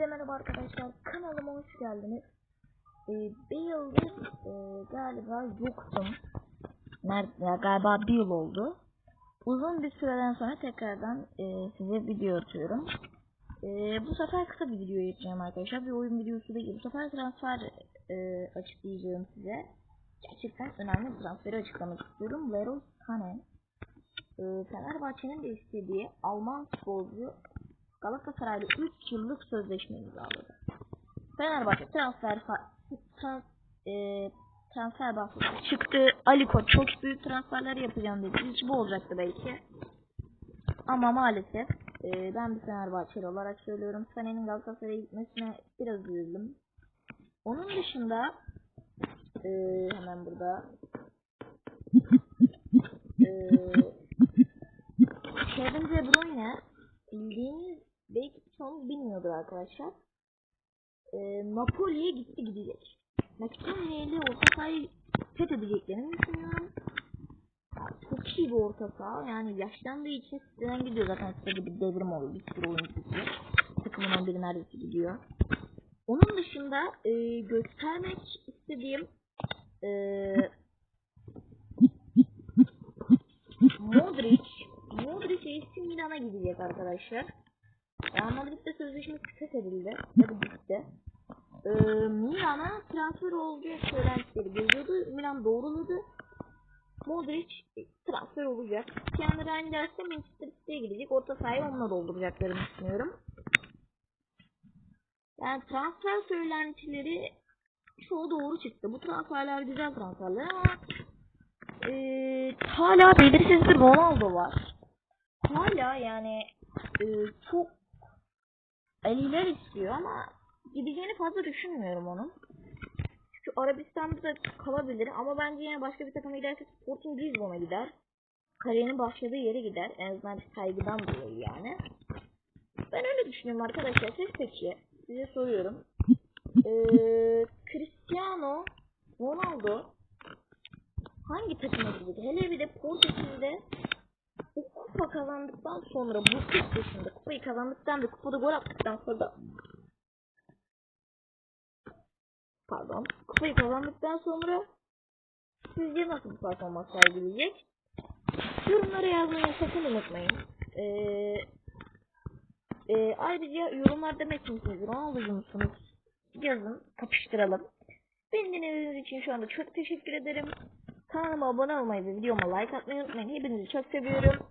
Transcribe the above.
Hepinize merhaba arkadaşlar. Kanalıma hoş geldiniz. Ee, bir yıldır e, galiba yoktum. Nerede, ya, galiba bir yıl oldu. Uzun bir süreden sonra tekrardan e, size video atıyorum. E, bu sefer kısa bir video yapacağım arkadaşlar. Bir oyun videosu değil. Bu sefer transfer e, açıklayacağım size. Gerçekten önemli bir transferi açıklamak istiyorum. Leroy Sané. E, Fenerbahçe'nin de istediği Alman futbolcu Galatasaray'la 3 yıllık sözleşme imzaladı. Fenerbahçe transfer trans, e, transfer bahsi çıktı. Ali Koç çok büyük transferler yapacağım dedi. İlk bu olacaktı belki. Ama maalesef e, ben bir Fenerbahçeli olarak söylüyorum. Sané'nin Galatasaray'a gitmesine biraz üzüldüm. Onun dışında e, hemen burada e, arkadaşlar. E, Napoli'ye gitti gidecek. McTominay'li orta sahayı fethedeceklerini düşünüyorum. Çok iyi bir orta saha. Yani yaşlandığı için siteden gidiyor zaten sitede bir devrim oldu. Bir sürü oyuncu gidiyor. Takımın biri neredeyse gidiyor. Onun dışında e, göstermek istediğim e, Modric Modric AC Milan'a gidecek arkadaşlar. Real Madrid'de sözleşmesi feshedildi. Ya da bitti. Ee, Milan'a transfer olacağı söylentileri geliyordu. Milan doğruladı. Modric transfer olacak. Keanu Reinders de Manchester City'ye gidecek. Orta sahayı onunla dolduracaklarını düşünüyorum. Yani transfer söylentileri çoğu doğru çıktı. Bu transferler güzel transferler ama ee, hala belirsiz bir Ronaldo var. Hala yani e, çok Aliler istiyor ama gideceğini fazla düşünmüyorum onun. Çünkü Arabistan'da da kalabilir ama bence yine başka bir takıma giderse Sporting Lisbon'a gider. Kariyerinin başladığı yere gider. En azından bir saygıdan dolayı yani. Ben öyle düşünüyorum arkadaşlar. Siz peki size soruyorum. Ee, Cristiano Ronaldo hangi takıma gidecek? Hele bir de Portekiz'de o kupa kazandıktan sonra bu 40 yaşında kupayı kazandıktan ve kupada gol attıktan sonra da pardon kupayı kazandıktan sonra sizce nasıl bir performans sergileyecek? Yorumlara yazmayı sakın unutmayın. Ee, e, ayrıca yorumlar demek misiniz? Ronaldo'cu musunuz? Yazın kapıştıralım. Beni dinlediğiniz için şu anda çok teşekkür ederim. Kanalıma abone olmayı ve videoma like atmayı unutmayın. Hepinizi çok seviyorum.